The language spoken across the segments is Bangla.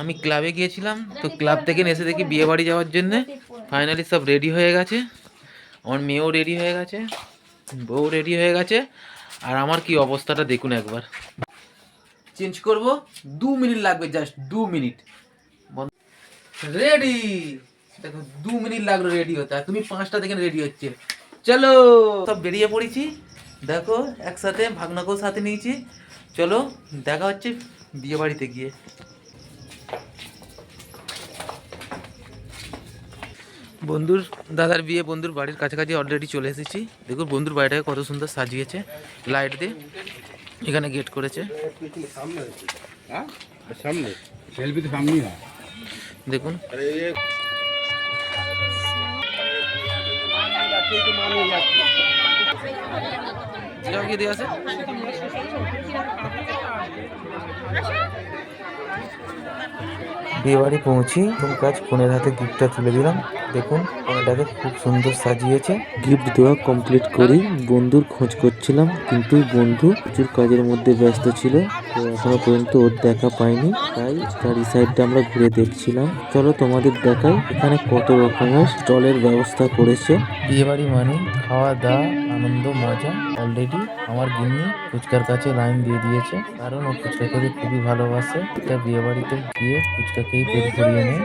আমি ক্লাবে গিয়েছিলাম, তো ক্লাব থেকে এসে দেখি বিয়ে বাড়ি যাওয়ার জন্যে ফাইনালি সব রেডি হয়ে গেছে। আমার মেয়েও রেডি হয়ে গেছে বউ রেডি হয়ে গেছে। আর আমার কি অবস্থাটা দেখুন একবার। চেঞ্জ করব, দু মিনিট লাগবে জাস্ট দু মিনিট রেডি দেখো, দু মিনিট লাগল রেডি হতে তুমি পাঁচটা থেকে রেডি হচ্ছে। চলো, সব বেরিয়ে পড়েছি। দেখো, একসাথে ভাগনাকেও সাথে নিয়েছি। চলো, দেখা হচ্ছে বিয়ে বাড়িতে গিয়ে। বন্ধুর দাদার বিয়ে, বন্ধুর বাড়ির কাছাকাছি অলরেডি চলে এসেছি। দেখুন, বন্ধুর বাড়িটাকে কত সুন্দর সাজিয়েছে লাইট দিয়ে। এখানে গেট করেছে। দেখুন। গিয়ে দিয়ে আসে? বিয়ে বাড়ি পৌঁছি এবং কাজ কনের হাতে গিফটটা তুলে দিলাম। দেখুন কনেটাকে খুব সুন্দর সাজিয়েছে। গিফট দেওয়া কমপ্লিট করি বন্ধুর খোঁজ করছিলাম কিন্তু বন্ধু প্রচুর কাজের মধ্যে ব্যস্ত ছিল তো এখনও পর্যন্ত ওর দেখা পাইনি। তাই তার সাইডটা আমরা ঘুরে দেখছিলাম। চলো তোমাদের দেখাই এখানে কত রকমের স্টলের ব্যবস্থা করেছে। বিয়ে বাড়ি মানে খাওয়া দাওয়া আনন্দ মজা। অলরেডি আমার গিন্নি ফুচকার কাছে লাইন দিয়ে দিয়েছে কারণ ও ফুচকা খেতে খুবই ভালোবাসে। এটা বিয়ে বাড়িতে গিয়ে ফুচকা পেট ভরিয়ে নেয়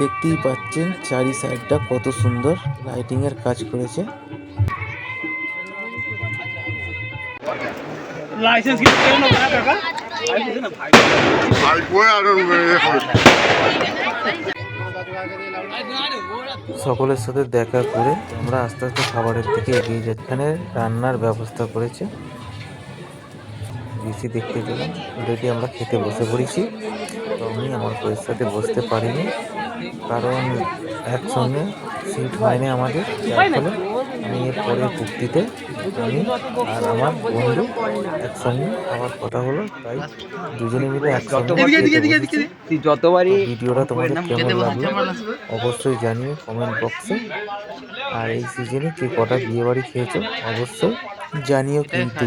দেখতেই পাচ্ছেন চারি সাইডটা কত সুন্দর লাইটিং এর কাজ করেছে। সকলের সাথে দেখা করে আমরা আস্তে আস্তে খাবারের দিকে এগিয়ে যাচ্ছি। এখানে রান্নার ব্যবস্থা করেছে। বেশি দেখতে গেলাম। অলরেডি আমরা খেতে বসে পড়েছি। তো আমি আমার বইয়ের সাথে বসতে পারিনি। কারণ একসঙ্গে সিট হয়নি আমাদের। আমি এর পরের কুক্তিতে আমি আর আমার বন্ধু একসঙ্গে আমার কথা হলো। তাই দুজনে মিলে একসঙ্গে যতবারই ভিডিওটা তোমাদের কেমন লাগল অবশ্যই জানিও কমেন্ট বক্সে আর এই সিজনে কে কটা বিয়ে বাড়ি খেয়েছো অবশ্যই জানিও কিন্তু।